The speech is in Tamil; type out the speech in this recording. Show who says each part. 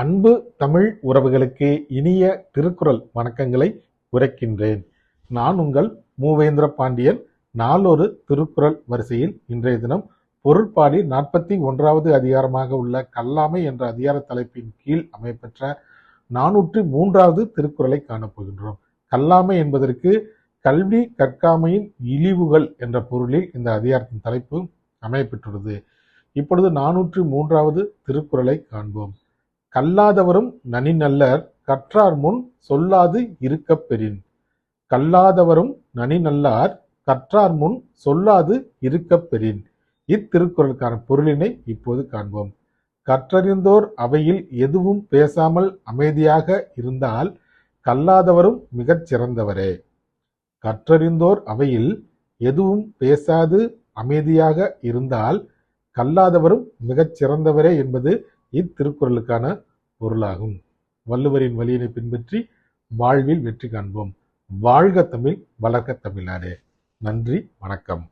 Speaker 1: அன்பு தமிழ் உறவுகளுக்கு இனிய திருக்குறள் வணக்கங்களை உரைக்கின்றேன். நான் உங்கள் மூவேந்திர பாண்டியன். நாளொரு திருக்குறள் வரிசையில் இன்றைய தினம் பொருட்பாடி நாற்பத்தி ஒன்றாவது அதிகாரமாக உள்ள கல்லாமை என்ற அதிகார தலைப்பின் கீழ் அமைப்பெற்ற நானூற்றி மூன்றாவது திருக்குறளை காணப்போகின்றோம். கல்லாமை என்பதற்கு கல்வி கற்காமையின் இழிவுகள் என்ற பொருளில் இந்த அதிகாரத்தின் தலைப்பு அமையப்பெற்றுள்ளது. இப்பொழுது நானூற்றி மூன்றாவது திருக்குறளை காண்போம். கல்லாதவரும் நனி நல்லர் கற்றார் முன் சொல்லாது இருக்கப் பெறின். கல்லாதவரும் நனி நல்லார் கற்றார் முன் சொல்லாது இருக்கப் பெறின். இத்திருக்குறளுக்கான பொருளினை இப்போது காண்போம். கற்றறிந்தோர் அவையில் எதுவும் பேசாமல் அமைதியாக இருந்தால் கல்லாதவரும் மிகச் சிறந்தவரே. கற்றறிந்தோர் அவையில் எதுவும் பேசாது அமைதியாக இருந்தால் கல்லாதவரும் மிகச் சிறந்தவரே என்பது இத்திருக்குறளுக்கான பொருளாகும். வள்ளுவரின் வழியினை பின்பற்றி வாழ்வில் வெற்றி காண்போம். வாழ்க தமிழ் வளர்க்க தமிழ்நாடே. நன்றி வணக்கம்.